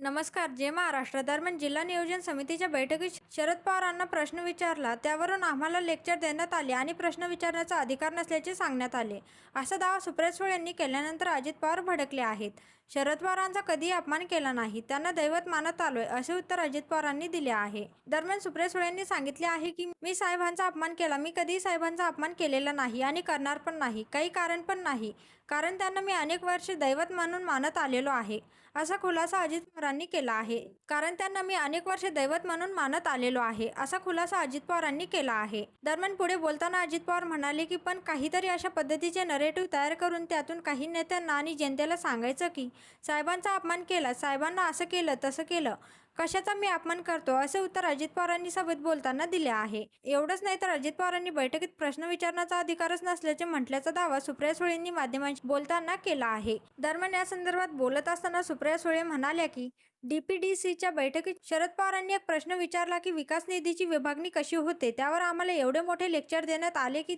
नमस्कार जे महाराष्ट्र दरम्यान जिल्हा नियोजन समितीच्या बैठकीत शरद पवारांना प्रश्न विचारला त्यावरून आम्हाला लेक्चर देण्यात आले आणि प्रश्न विचारण्याचा अधिकार नसल्याचे सांगण्यात आले. असा दावा सुप्रिया सुळे यांनी केल्यानंतर अजित पवार भडकले आहेत. शरद पवारांचा कधीही अपमान केला नाही. त्यांना दैवत मानत आलोय असे उत्तर अजित पवारांनी दिले आहे. दरम्यान सुप्रिया सुळेंनी सांगितले आहे की मी साहेबांचा अपमान केला. मी कधीही साहेबांचा अपमान केलेला नाही आणि करणार पण नाही. काही कारण पण नाही. कारण त्यांना मी अनेक वर्षे दैवत म्हणून मानत आलेलो आहे. असा खुलासा अजित पवारांनी केला आहे. कारण त्यांना मी अनेक वर्षे दैवत म्हणून मानत आलेलो आहे. असा खुलासा अजित पवारांनी केला आहे. दरम्यान पुढे बोलताना अजित पवार म्हणाले की पण काहीतरी अशा पद्धतीचे नरेटिव्ह तयार करून त्यातून काही नेत्यांना आणि जनतेला सांगायचं की साहेबांचा अपमान केला साहेबांना असं केलं तसं केलं. कशाचा मी अपमान करतो? असे उत्तर अजित पवारांनी सभेत बोलताना दिले आहे. एवढंच नाही तर अजित पवारांनी बैठकीत प्रश्न विचारण्याचा अधिकारच नसल्याचे म्हटल्याचा दावा सुप्रिया सुळेंनी माध्यमांशी बोलताना केला आहे. दरम्यान या संदर्भात बोलत असताना सुप्रिया सुळे म्हणाल्या की डीपीडीसीच्या बैठकीत शरद पवारांनी एक प्रश्न विचारला की विकास निधीची विभागणी कशी होते? त्यावर आम्हाला एवढे मोठे लेक्चर देण्यात आले की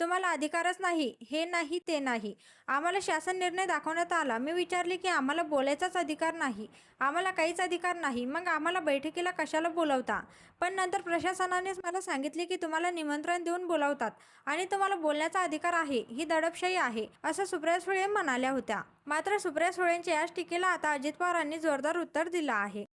तुम्हाला अधिकारच नाही हे नाही ते नाही. आम्हाला शासन निर्णय दाखवण्यात आला. मी विचारले की आम्हाला बोलायचाच अधिकार नाही. आम्हाला काहीच अधिकार नाही. मग आम्हाला बैठकीला कशाला बोलवता? पण नंतर प्रशासनानेच मला सांगितले की तुम्हाला निमंत्रण देऊन बोलावतात आणि तुम्हाला बोलण्याचा अधिकार आहे. ही दडपशाही आहे असं सुप्रिया सुळे म्हणाल्या होत्या. मात्र सुप्रिया सुळेंच्या याच टीकेला आता अजित पवारांनी जोरदार उत्तर दिलं आहे.